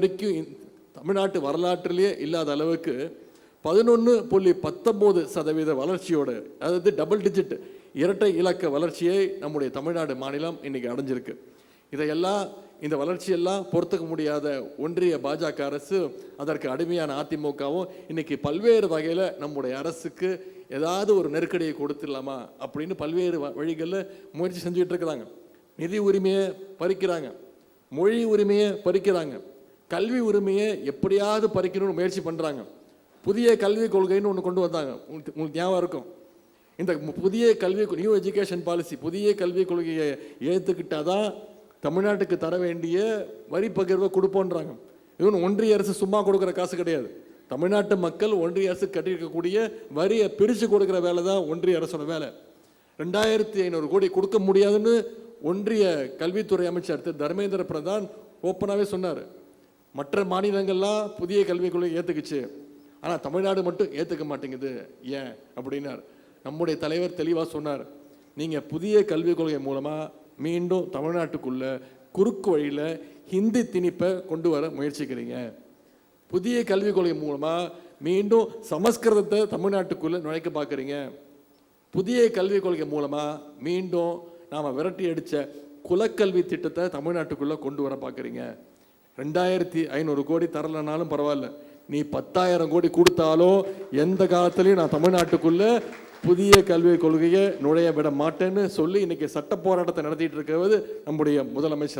வரைக்கும் தமிழ்நாட்டு வரலாற்றிலேயே இல்லாத அளவுக்கு பதினொன்று புள்ளி பத்தொம்போது சதவீத வளர்ச்சியோட அதாவது டபுள் டிஜிட் இரட்டை இலக்க வளர்ச்சியை நம்முடைய தமிழ்நாடு மாநிலம் இன்னைக்கு அடைஞ்சிருக்கு. இதையெல்லாம் இந்த வளர்ச்சியெல்லாம் பொறுத்துக்க முடியாத ஒன்றிய பாஜக அரசு அதற்கு அடிமையான அதிமுகவும் இன்றைக்கி பல்வேறு வகையில் நம்முடைய அரசுக்கு ஏதாவது ஒரு நெருக்கடியை கொடுத்துடலாமா அப்படின்னு பல்வேறு வ- வழிகளில் முயற்சி செஞ்சுக்கிட்டு இருக்கிறாங்க. நிதி உரிமையை பறிக்கிறாங்க. மொழி உரிமையை பறிக்கிறாங்க. கல்வி உரிமையை எப்படியாவது பறிக்கணும்னு முயற்சி பண்ணுறாங்க புதிய கல்விக் கொள்கைன்னு ஒன்று கொண்டு வந்தாங்க. உங்களுக்கு உங்களுக்கு ஞாபகம் இருக்கும்? இந்த புதிய கல்வி நியூ எஜுகேஷன் பாலிசி புதிய கல்விக் கொள்கையை ஏற்றுக்கிட்டாதான் தமிழ்நாட்டுக்கு தர வேண்டிய வரி பகிர்வை கொடுப்போன்றாங்க. இவன் ஒன்றிய அரசு சும்மா கொடுக்குற காசு கிடையாது. தமிழ்நாட்டு மக்கள் ஒன்றிய அரசு கட்டியிருக்கக்கூடிய வரியை பிரித்து கொடுக்குற வேலை தான் ஒன்றிய அரசோட வேலை. ரெண்டாயிரத்தி ஐநூறு கோடி கொடுக்க முடியாதுன்னு ஒன்றிய கல்வித்துறை அமைச்சர் திரு தர்மேந்திர பிரதான் ஓப்பனாகவே சொன்னார். மற்ற மாநிலங்கள்லாம் புதிய கல்விக் கொள்கை ஏற்றுக்குச்சு ஆனால் தமிழ்நாடு மட்டும் ஏற்றுக்க மாட்டேங்குது. ஏன்? அப்படின்னார். நம்முடைய தலைவர் தெளிவாக சொன்னார். நீங்கள் புதிய கல்விக் கொள்கை மூலமாக மீண்டும் தமிழ்நாட்டுக்குள்ள குறுக்கு வழியில் ஹிந்தி திணிப்பை கொண்டு வர முயற்சிக்கிறீங்க. புதிய கல்விக் கொள்கை மூலமாக மீண்டும் சமஸ்கிருதத்தை தமிழ்நாட்டுக்குள்ளே நுழைக்க பார்க்குறீங்க புதிய கல்விக் கொள்கை மூலமாக மீண்டும் நாம் விரட்டி அடித்த குலக்கல்வி திட்டத்தை தமிழ்நாட்டுக்குள்ளே கொண்டு வர பார்க்குறீங்க ரெண்டாயிரத்தி ஐநூறு கோடி தரலனாலும் பரவாயில்ல. நீ பத்தாயிரம் கோடி கொடுத்தாலும் எந்த காலத்துலையும் நான் தமிழ்நாட்டுக்குள்ளே புதிய கல்விக் கொள்கையை நுழைய விட மாட்டேன்னு சொல்லி இன்றைக்கி சட்ட போராட்டத்தை நடத்திட்டு இருக்கிறது நம்முடைய முதலமைச்சர்.